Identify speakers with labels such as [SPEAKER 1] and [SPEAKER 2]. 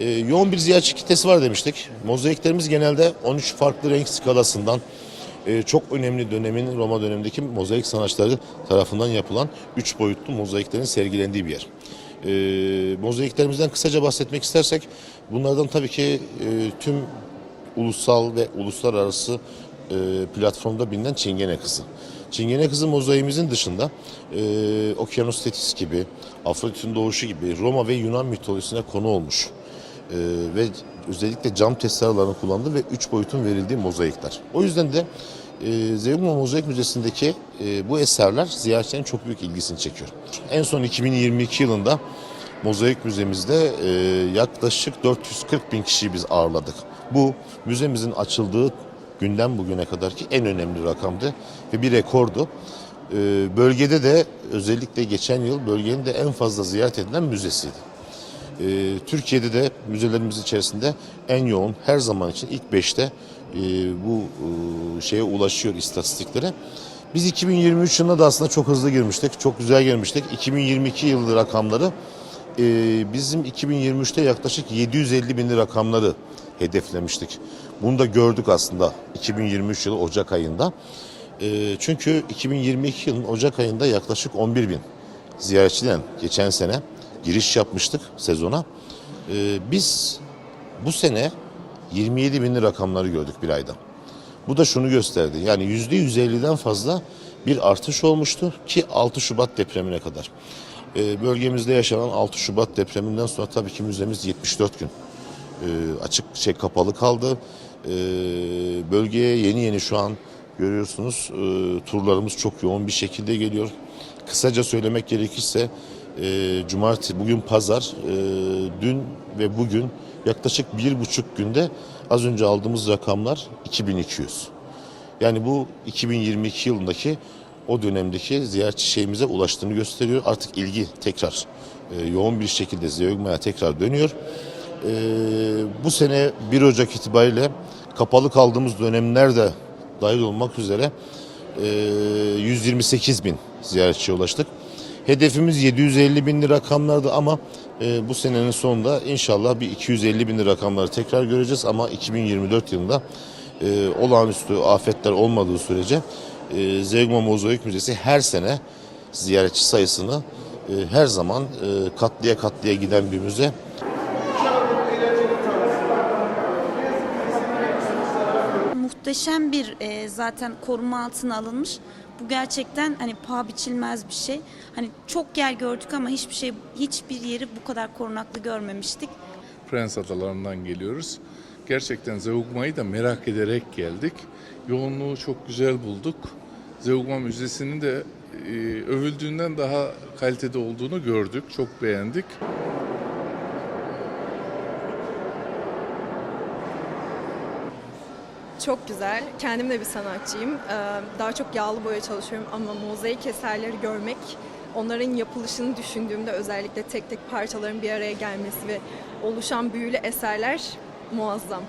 [SPEAKER 1] Ee, yoğun bir ziyaretçi kitlesi var demiştik. Mozaiklerimiz genelde 13 farklı renk skalasından e, çok önemli dönemin Roma dönemindeki mozaik sanatçıları tarafından yapılan 3 boyutlu mozaiklerin sergilendiği bir yer. Ee, mozaiklerimizden kısaca bahsetmek istersek bunlardan tabii ki e, tüm ulusal ve uluslararası e, platformda bilinen Çingene Kızı. Çingene Kızı mozaiğimizin dışında e, Okyanus Tetis gibi, Afrodit'in doğuşu gibi Roma ve Yunan mitolojisine konu olmuş e, ve özellikle cam testlerlerini kullandığı ve üç boyutun verildiği mozaikler. O yüzden de e, Zeugma Mozaik Müzesi'ndeki e, bu eserler ziyaretçilerin çok büyük ilgisini çekiyor. En son 2022 yılında Mozaik Müzemizde e, yaklaşık 440 bin kişiyi biz ağırladık. Bu müzemizin açıldığı günden bugüne kadarki en önemli rakamdı ve bir rekordu. E, bölgede de özellikle geçen yıl bölgenin de en fazla ziyaret edilen müzesiydi. E, Türkiye'de de müzelerimiz içerisinde en yoğun her zaman için ilk 5'te e, bu e, şeye ulaşıyor istatistiklere. Biz 2023 yılında da aslında çok hızlı girmiştik, çok güzel girmiştik. 2022 yılı rakamları e, bizim 2023'te yaklaşık 750 bin rakamları hedeflemiştik. Bunu da gördük aslında 2023 yılı Ocak ayında. E, çünkü 2022 yılın Ocak ayında yaklaşık 11 bin ziyaretçiden geçen sene giriş yapmıştık sezona. E, biz bu sene 27 binli rakamları gördük bir ayda. Bu da şunu gösterdi. Yani %150'den fazla bir artış olmuştu ki 6 Şubat depremine kadar. Ee, bölgemizde yaşanan 6 Şubat depreminden sonra tabii ki müzemiz 74 gün e, açık şey kapalı kaldı. Ee, bölgeye yeni yeni şu an görüyorsunuz e, turlarımız çok yoğun bir şekilde geliyor. Kısaca söylemek gerekirse e, cumartesi bugün pazar e, dün ve bugün yaklaşık bir buçuk günde az önce aldığımız rakamlar 2200. Yani bu 2022 yılındaki o dönemdeki ziyaretçi şeyimize ulaştığını gösteriyor. Artık ilgi tekrar e, yoğun bir şekilde Zeugma'ya tekrar dönüyor. E, bu sene 1 Ocak itibariyle kapalı kaldığımız dönemler de dahil olmak üzere e, 128 bin ziyaretçiye ulaştık. Hedefimiz 750 binli rakamlardı ama e, bu senenin sonunda inşallah bir 250 binli rakamları tekrar göreceğiz ama 2024 yılında e, olağanüstü afetler olmadığı sürece e, Zeugma Mozaik Müzesi her sene ziyaretçi sayısını e, her zaman e, katlıya katlıya giden bir müze.
[SPEAKER 2] Muhteşem bir e, zaten koruma altına alınmış. Bu gerçekten hani paha biçilmez bir şey. Hani çok yer gördük ama hiçbir şey hiçbir yeri bu kadar korunaklı görmemiştik.
[SPEAKER 3] Prens Adaları'ndan geliyoruz. Gerçekten Zeugma'yı da merak ederek geldik. Yoğunluğu çok güzel bulduk. Zeugma Müzesi'nin de e, övüldüğünden daha kalitede olduğunu gördük. Çok beğendik.
[SPEAKER 4] Çok güzel. Kendim de bir sanatçıyım. Ee, Daha çok yağlı boya çalışıyorum ama mozaik eserleri görmek, onların yapılışını düşündüğümde özellikle tek tek parçaların bir araya gelmesi ve oluşan büyülü eserler muazzam.